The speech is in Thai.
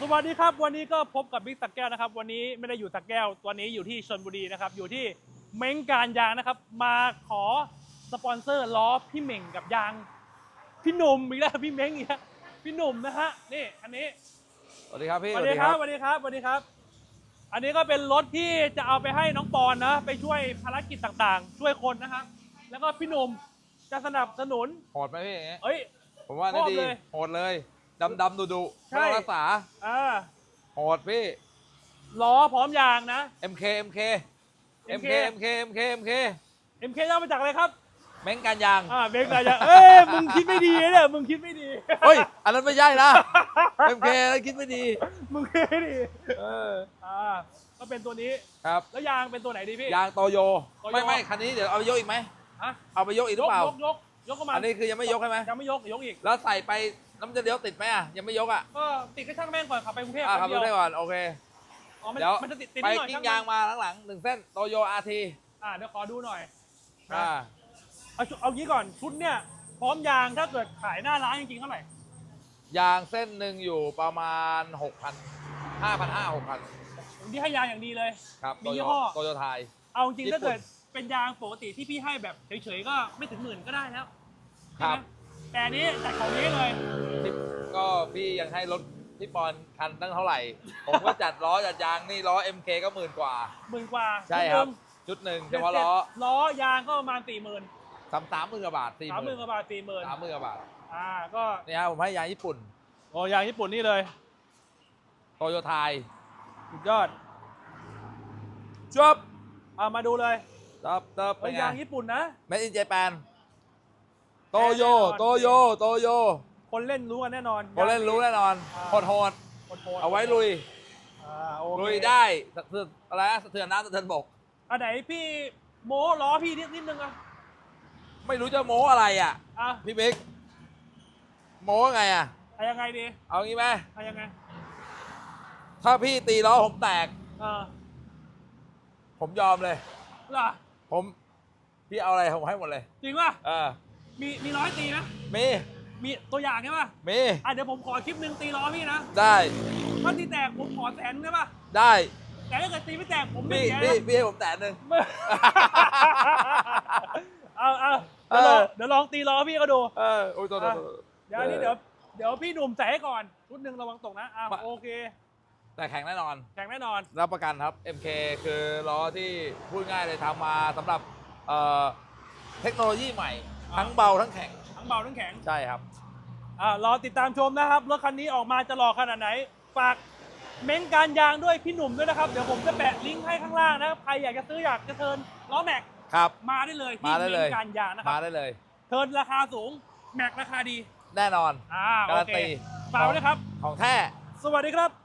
สวัสดีครับวันนี้ก็พบกับบิ๊กสักแก้วนะครับ วันนี้ไม่ได้อยู่สักแก้วตัวนี้อยู่ที่ชลบุรีนะครับ อยู่ที่เม้งการยางนะครับ มาขอสปอนเซอร์ล้อพี่เหม่งกับยาง พี่หนุ่มอีกแล้วพี่เม้งอีกแล้วพี่หนุ่มนะฮะนี่อันนี้สวัสดีครับพี่สวัสดีครับสวัสดีครับสวัสดีครับ อันนี้ก็เป็นรถที่จะเอาไปให้น้องปอนนะ ไปช่วยภารกิจต่างๆ ช่วยคนนะครับ แล้วก็พี่หนุ่มจะสนับสนุนโหดไหมพี่อย่างเงี้ยเอ้ยผมว่านี่ชอบดีเลยโหดเลย ดำดำดูดูไม่รักษาอ่าดพี่ ล้อพร้อมยางนะ MK MK MK MK MK MK MK ย่อมาจากอะไรครับ แม่งการยาง อ่าเบรกอะไรจะเอ้ยมึงคิดไม่ดีนะเนี่ยมึงคิดไม่ดี เฮ้ย อันนั้นไม่ใช่นะ MK อันนั้นคิดไม่ดี มึงคิดไม่ดีเออ อ่าก็เป็นตัวนี้ครับ แล้วยางเป็นตัวไหนดีพี่ ยางโตโย โตโย ไม่ไม่คันนี้เดี๋ยวเอาไปยกอีกไหม ฮะเอาไปยกอีกหรืยอกเปล่ายกยก ยกเข้ามาอันนี้คือยังไม่ยกใช่ไหมยังไม่ยกยกอีกแล้วใส่ไปน้ำจะเลี้ยวติดไหมอะยังไม่ยกอะก็ติดก็ช่างแม่งก่อนขับไปกรุงเทพอะขับแป๊รถบได้เดียวก่อนโอเคอ๋อมันเดี๋ยวมันจะติดติดไปนิดหน่อยกิ้งช่ยางแม่มาหลังๆหนึ่งเส้นโตโย RT อ่าเดี๋ยวขอดูหน่อยอ่าเอาชุดเอางี้ก่อนชุดเนี่ยพร้อมยางถ้าเกิดขายหน้าร้านจริงๆเท่าไหร่ยางเส้นหนึ่งอยู่ประมาณ6,000 5,500 6,000ผมที่ให้ยางอย่างดีเลยครับมียี่ห้อโตโยไทยเอาจริงญี่ปุ่ถ้านเกิด เป็นยางปกติที่พี่ให้แบบเฉยๆก็ไม่ถึงหมื่นก็ได้แล้วครัใช่บไหมแต่อันนี้จัดของนี้เลย ที่ก็พี่ยังให้รถพี่ปอนคันตั้งเท่าไหร่ ผมก็จัดล้อจัดยางนี่ล้อ MK ก็หมื่นกว่า หมื่นกว่าใช่ครับ ชุดหนึ่งเฉพาะล้อล้อยางก็ประมาณสี่หมื่นสามสามหมื่นกว่าบาทสี่สามหหมื่มื่นนกว่าบาทสี่หมื่นสามหมื่นกว่าบาทอ่าก็นี่ฮะผมให้ยางญี่ปุ่นโอ้ยางญี่ปุ่นนี่เลยโตโยไทยสุดยอดจบอ่ามาดูเลย ตับตับเอ้เป็ยนไงยางญี่ปุ่นนะ เมดอินเจแปนโตโยแน่นอนโตโย โตโยคนเล่นรู้กันแน่นอนคนเล่นรู้แน่นอนอ่าโหดโหดคนโพสต์เอาไว้ลุย อ่าโอเคลุยได้สะเทือนอะไรนะสะเทือนน้ำสะเทือนบก อันไหนพี่โม้ล้อพี่นิดนิดนึงอะไม่รู้จะโม้อะไรอะ อะพี่บิ๊กโม้ไงอะเอายังไงดีเอางี้ไหมเอายังไงถ้าพี่ตีล้อผมแตก เออผมยอมเลยเหรอ ผมพี่เอาอะไรผมให้หมดเลยจริงป่ะเออมีมีร้อยตีนะมีมีตัวอย่างใช่ป่ะมีอะเดี๋ยวผมขอคลิปหนึ่งตีล้อพี่นะได้ถ้าตีแตกผมขอแสนได้ป่ะได้แต่ถ้าเกิดตีไม่แตกผมไม่พี่เสียพี่นะพี่ให้ผมแตะหนึ่ง เอาเอาเดี๋ยวลองเออ เดี๋ยวลองตีล้อพี่ก็ดู เออโอ้ยตัวตัวตัว เดี๋ยวอันนี้เดี๋ยวเดี๋ยวพี่หนุ่มใส่ให้ก่อนชุดหนึ่งระวังตกนะอะมา โอเค แต่แข็งแน่นอน แข่งแน่นอน รับประกันครับ MK คือล้อที่พูดง่ายเลยทำมาสำหรับเอ่อเทคโนโลยีใหม่ อ่า ทั้งเบาทั้งแข็งทั้งเบาทั้งแข็ง ใช่ครับ อ่ารอติดตามชมนะครับรถคันนี้ออกมาจะหล่อขนาดไหน ฝากเม้นการยางด้วยพี่หนุ่มด้วยนะครับ เดี๋ยวผมจะแปะลิงก์ให้ข้างล่างนะครับใครอยากจะซื้ออยากจะเทิร์นล้อแม็กครับ มาได้เลยที่มาได้เลย เม้นการยางนะคมารับได้เลย เทิร์นราคาสูงแม็กราคาดีแน่นอน อ่าโอการันเคตี ฝากไว้ด้วยครับ ของแท้ สวัสดีครับ